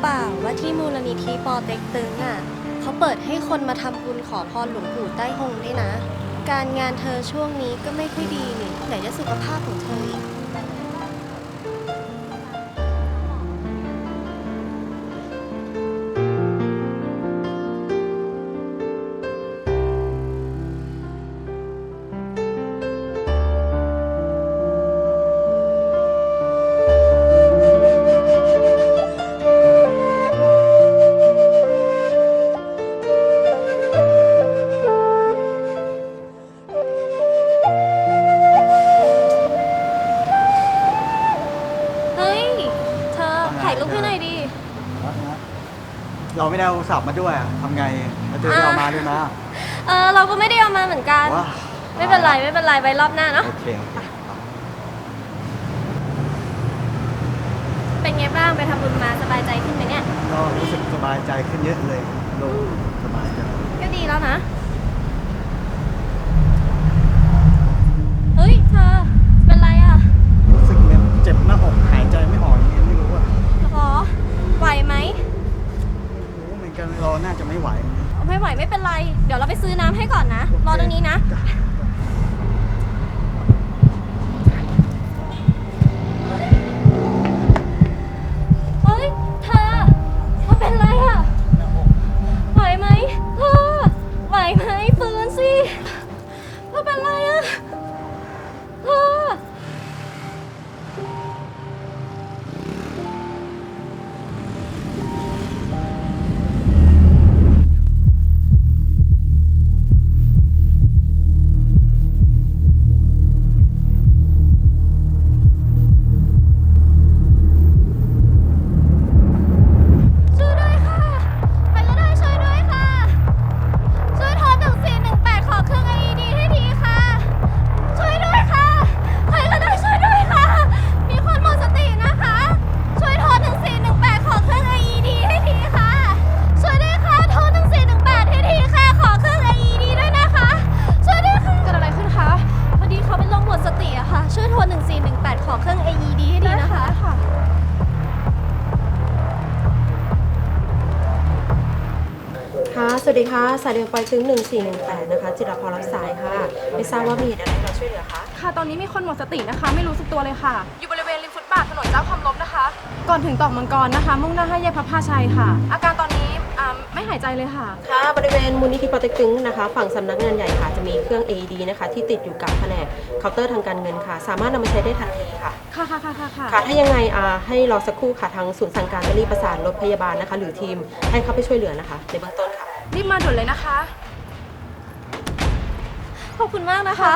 เปล่าว่าที่มูลนิธิปอเต็กตึงอะเขาเปิดให้คนมาทำบุญขอพรหลวงปู่ใต้หงด้วยนะ การงานเธอช่วงนี้ก็ไม่ค่อยดีนี่ไหนจะสุขภาพของเธออีก เราไม่ได้เอาโทรศัพท์มาด้วยอะทำไงแล้วเธอจะเอามาด้วยนะเออเราก็ไม่ได้เอามาเหมือนกัน ว้าไม่เป็นไรไม่เป็นไรไว้รอบหน้าเนาะ โอเคโอเคเป็นไงบ้างไปทำบุญมาสบายใจขึ้นไหมเนี่ย ก็รู้สึกสบายใจขึ้นเยอะเลยโล่งสบายใจ ก็ดีแล้วนะ เฮ้ยเธอ เป็นไรอะ รู้สึกเนี่ยเจ็บหน้าอกหายใจไม่ออกยังไงไม่รู้อะ หรอ ไหวไหม ไม่รู้เหมือนกันเราน่าจะไม่ไหว ไม่ไหวไม่ เป็นไร เดี๋ยวเราไปซื้อน้ำให้ก่อนนะ รอตรงนี้นะ วัสดีค่ะ สายเดือนปอยตึง1418 นะคะ จิรพรรับสายค่ะ ไม่ทราบว่ามีเหตุอะไรให้เราช่วยเหลือคะ ค่ะ ตอนนี้มีคนหมดสตินะคะ ไม่รู้สึกตัวเลยค่ะ อยู่บริเวณริมฟุตบาทถนนเจ้าความลบนะคะ ก่อนถึงตอกมังกรนะคะ มุ่งหน้าห้าแยกพระพาชัยค่ะ อาการตอนนี้อ่าไม่หายใจเลยค่ะ ค่ะ บริเวณมูลนิธิปอเต็กตึงนะคะ ฝั่งสำนักงานใหญ่ค่ะ จะมีเครื่อง AED นะคะ ที่ติดอยู่กับแผนกเคาน์เตอร์ทางการเงินค่ะ สามารถนำมาใช้ได้ทันทีค่ะค่ะ ค่ะค่ะค่ะค่ะค่ะ ถ้ายังไงอ่าให้รอสักครู่ค่ะ ทางศูนย์สั่งการจะรีบประสานรถพยาบาลนะคะ หรือทีมให้เข้าไปช่วยเหลือนะคะ ในเบื้องต้นค่ะ รีบมาด่วนเลยนะคะ ขอบคุณมากนะคะ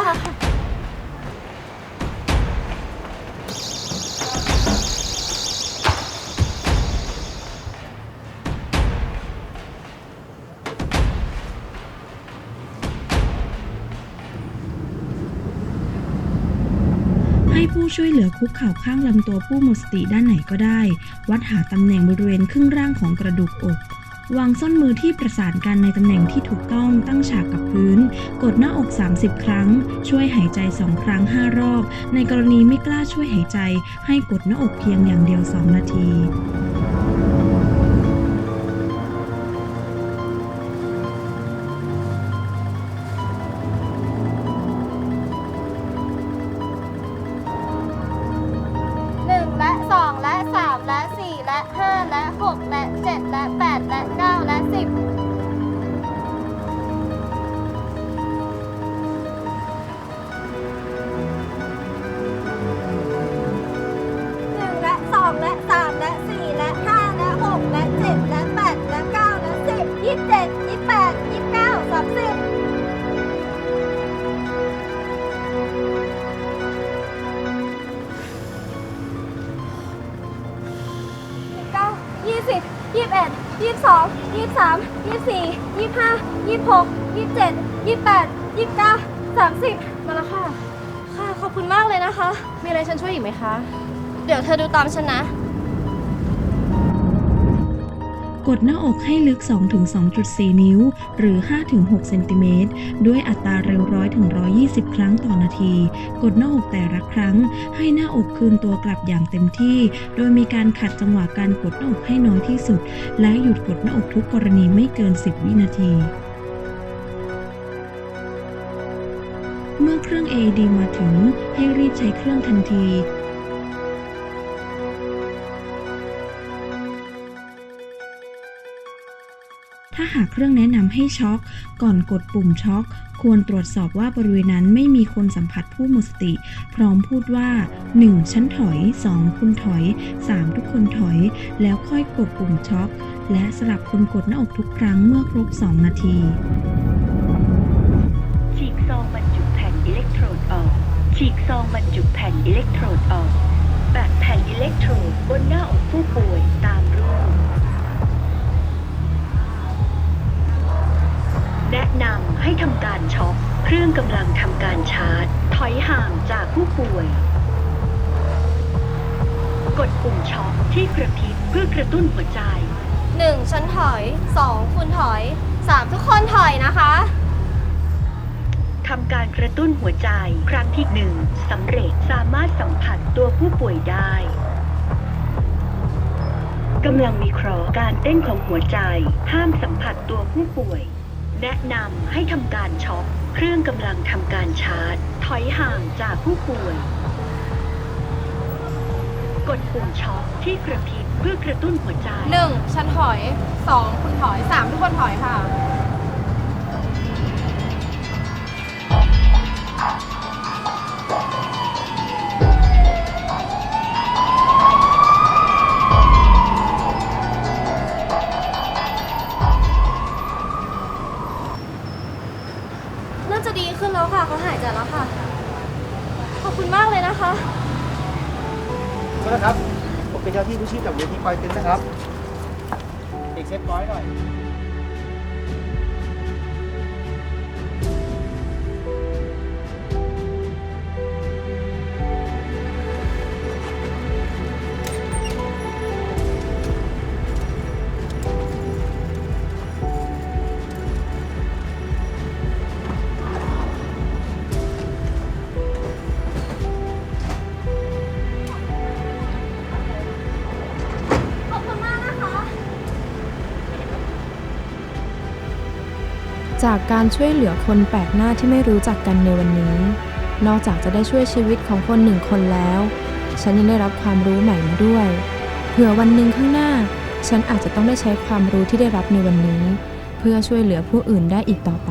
ให้ผู้ช่วยเหลือคุกเข่าข้างลำตัวผู้หมดสติด้านไหนก็ได้ วัดหาตำแหน่งบริเวณครึ่งร่างของกระดูกอก วางส้นมือที่ประสานกันในตำแหน่งที่ถูกต้องตั้งฉากกับพื้น กดหน้าอก 30 ครั้ง ช่วยหายใจ 2 ครั้ง 5 รอบ ในกรณีไม่กล้าช่วยหายใจ ให้กดหน้าอกเพียงอย่างเดียว 2 นาที สิบยี่สิบเอ็ดยี่สิบสองยี่สิบสามยี่สิบสี่ยี่สิบห้ายี่สิบหกยี่สิบเจ็ดยี่สิบแปดยี่สิบเก้าสามสิบมาแล้วค่ะ ค่ะ ขอบคุณมากเลยนะคะ มีอะไรฉันช่วยอีกไหมคะ เดี๋ยวเธอดูตามฉันนะ กดหน้าอกให้ลึก 2-2.4 นิ้ว หรือ 5-6 เซนติเมตร ด้วยอัตราเร็ว100ถึง120 ครั้งต่อนาที กดหน้าอกแต่ละครั้ง ให้หน้าอกคืนตัวกลับอย่างเต็มที่ โดยมีการขัดจังหวะการกดหน้าอกให้น้อยที่สุด และหยุดกดหน้าอกทุกกรณีไม่เกิน 10 วินาทีเมื่อเครื่อง AED มาถึงให้รีบใช้เครื่องทันที หากเครื่องแนะนำให้ช็อก ก่อนกดปุ่มช็อกควรตรวจสอบว่าบริเวณนั้นไม่มีคนสัมผัสผู้หมดสติ พร้อมพูดว่า 1. ฉันถอย 2. คุณถอย 3. ทุกคนถอย แล้วค่อยกดปุ่มช็อก และสลับคนกดหน้าอกทุกครั้งเมื่อครบ 2 นาทีฉีกซองบรรจุแผ่นอิเล็กโทรดออกฉีกซองบรรจุแผ่นอิเล็กโทรดออกแปะแผ่นอิเล็กโทรดบนหน้าอกผู้ป่วย ช็อคที่กระพริบเพื่อกระตุ้นหัวใจหนึ่งฉันถอยสองคุณถอยสามทุกคนถอยนะคะ ทำการกระตุ้นหัวใจครั้งที่หนึ่งสำเร็จสามารถสัมผัสตัวผู้ป่วยได้กำลังมีเคราะห์การเต้นของหัวใจ ห้ามสัมผัสตัวผู้ป่วย แนะนำให้ทำการช็อคเครื่องกำลังทำการชาร์จ ถอยห่างจากผู้ป่วยก ดปุ่มช็อคที่กระพริบเพื่อกระตุ้นหัวใจ หนึ่งฉันถอยสองคุณถอยสามทุกคนถอยค่ะ นะครับ ผมเป็นเจ้าที่ผู้ชีพจากเวทีปอยตึนนะครับเด็กเซฟร้อยหน่อย จากการช่วยเหลือคนแปลกหน้าที่ไม่รู้จักกันในวันนี้ นอกจากจะได้ช่วยชีวิตของคนหนึ่งคนแล้ว ฉันยังได้รับความรู้ใหม่มาด้วย เผื่อวันหนึ่งข้างหน้า ฉันอาจจะต้องได้ใช้ความรู้ที่ได้รับในวันนี้ เพื่อช่วยเหลือผู้อื่นได้อีกต่อไป